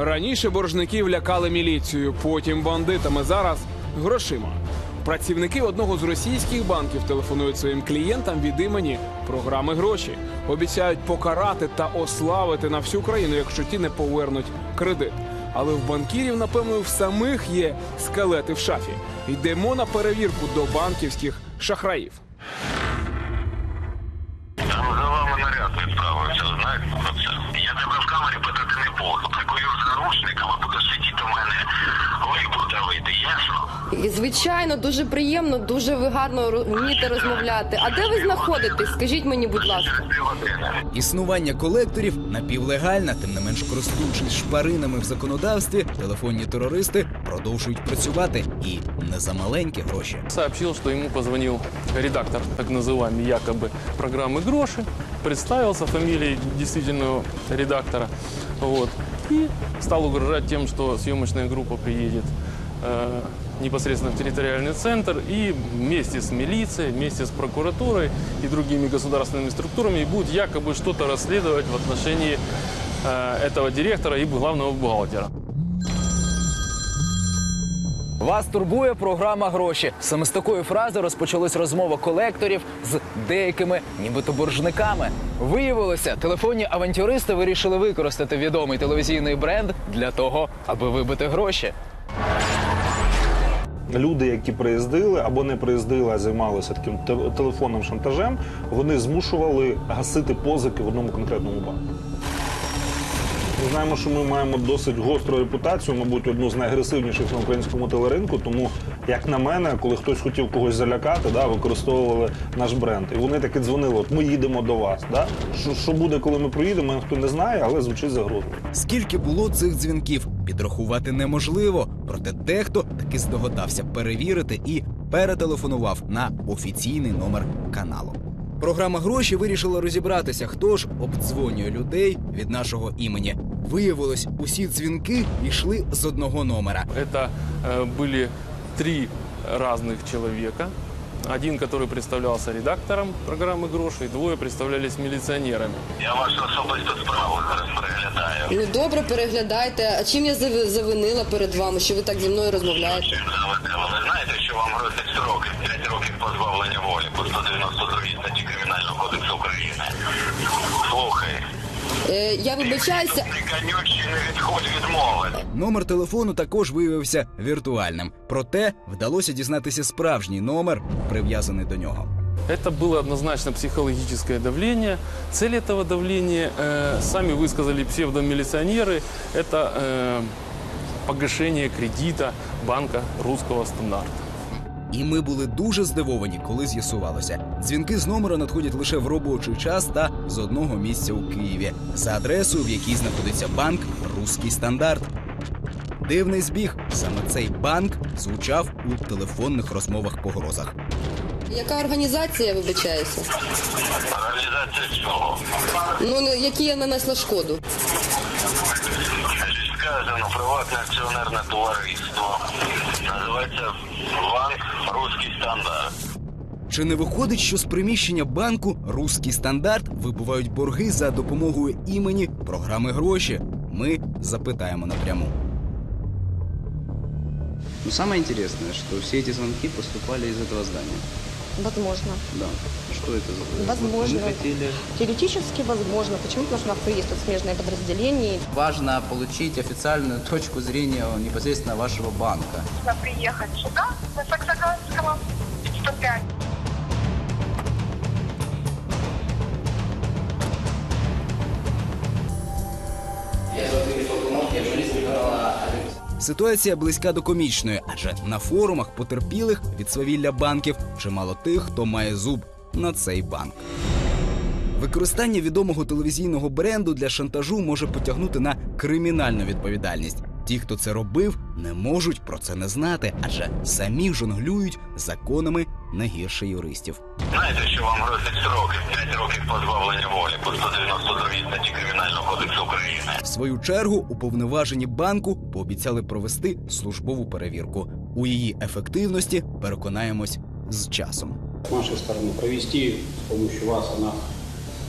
Раніше боржників лякали міліцією, потім бандитами. Зараз грошима. Працівники одного з російських банків телефонують своїм клієнтам від імені програми гроші. Обіцяють покарати та ославити на всю країну, якщо ті не повернуть кредит. Але в банкірів, напевно, в самих є скелети в шафі. Йдемо на перевірку до банківських шахраїв. Там за вами наряд відправився, знаєте про це? Я тебе в камері питати не буду Прикую з наручниками, буду сидіти у мене вибух давити, ясно? І, Звичайно, дуже приємно, дуже ви гарно ро- вмієте розмовляти. А де ви знаходитесь? Скажіть мені, будь ласка. Через дві години. Існування колекторів напівлегальне, тим не менш користуючись шпаринами в законодавстві, телефонні терористи продовжують працювати і не за маленькі гроші. сообщил, что ему позвонил редактор так называемый якобы программы «Гроши», представился фамилией действительного редактора, вот, и стал угрожать тем, что съемочная группа приедет э, непосредственно в территориальный центр и вместе с милицией, вместе с прокуратурой и другими государственными структурами будет якобы что-то расследовать в отношении э, этого директора и главного бухгалтера. Вас турбує програма гроші. Саме з такої фрази розпочалась розмова колекторів з деякими, нібито боржниками. Виявилося, телефонні авантюристи вирішили використати відомий телевізійний бренд для того, аби вибити гроші. Люди, які приїздили або не приїздили, а займалися таким телефонним шантажем, вони змушували гасити позики в одному конкретному банку. Ми знаємо, що ми маємо досить гостру репутацію, мабуть, одну з найагресивніших на українському телеринку. Тому, як на мене, коли хтось хотів когось залякати, да, використовували наш бренд. І вони таки дзвонили: от ми їдемо до вас. Да? Що, що буде, коли ми приїдемо, ніхто не знає, але звучить загрозливо. Скільки було цих дзвінків, підрахувати неможливо. Проте дехто таки здогадався перевірити і перетелефонував на офіційний номер каналу. Програма гроші вирішила розібратися, хто ж обдзвонює людей від нашого імені. Виявилось, усі дзвінки йшли з одного номера. Это э, были три разных человека. Один, который представлялся редактором программы «Гроши», и двое представлялись милиционерами. Я вашу особисту справу зараз переглядаю. Ну добре, переглядайте. А чим я зави- завинила перед вами, що ви так зі мною розмовляєте? Чим заведемо? Ви знаєте, що вам грозить сроки 5 років позбавлення волі по 192 статті Кримінального кодексу України? Слухай, Е, я вибачаюся. ти конючий не відходь від мови. Номер телефону також виявився віртуальним. Проте вдалося дізнатися справжній номер, прив'язаний до нього. Это было однозначно психологическое давление. Цель этого давления, э, сами высказали псевдомилиционеры, это э, погашение кредита банка русского стандарта. І ми були дуже здивовані, коли з'ясувалося. Дзвінки з номера надходять лише в робочий час та з одного місця у Києві за адресою, в якій знаходиться банк Руський стандарт. Дивний збіг. Саме цей банк звучав у телефонних розмовах погрозах. Яка організація, я вибачаюся? Реалізація цього. Ну не- які я нанесла шкоду? Значить, приватне акціонерне товариство. Називається Банк Руський стандарт. Чи не виходить, що з приміщення банку Руський стандарт вибувають борги за допомогою імені програми гроші? Ми запитаємо напряму. Но самое интересное, что все эти звонки поступали из этого здания. Возможно. Да. Что это за Возможно. Мы хотели... Теоретически возможно. Почему? Потому что у нас есть тут смежное подразделение. Важно получить официальную точку зрения непосредственно вашего банка. приехать сюда, на Ситуація близька до комічної, адже на форумах потерпілих від свавілля банків чимало тих, хто має зуб на цей банк. Використання відомого телевізійного бренду для шантажу може потягнути на кримінальну відповідальність. Ті, хто це робив, не можуть про це не знати, адже самі жонглюють законами не гірше юристів. Знаєте, що вам грозить сроки 5 років позбавлення волі по 192 статті Кримінального кодексу України. В свою чергу уповноважені банку пообіцяли провести службову перевірку. У її ефективності переконаємось з часом. с нашей стороны провести с помощью вас она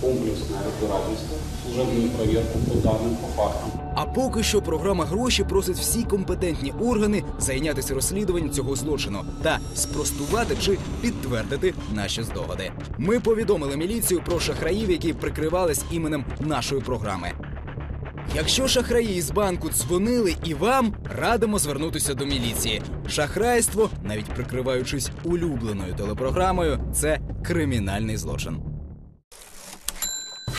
комплексное разбирательство, служебную проверку по данным, по фактам. А поки що програма гроші просить всі компетентні органи зайнятися розслідуванням цього злочину та спростувати чи підтвердити наші здогади. Ми повідомили міліцію про шахраїв, які прикривались іменем нашої програми. Якщо шахраї з банку дзвонили і вам, радимо звернутися до міліції. Шахрайство, навіть прикриваючись улюбленою телепрограмою, це кримінальний злочин.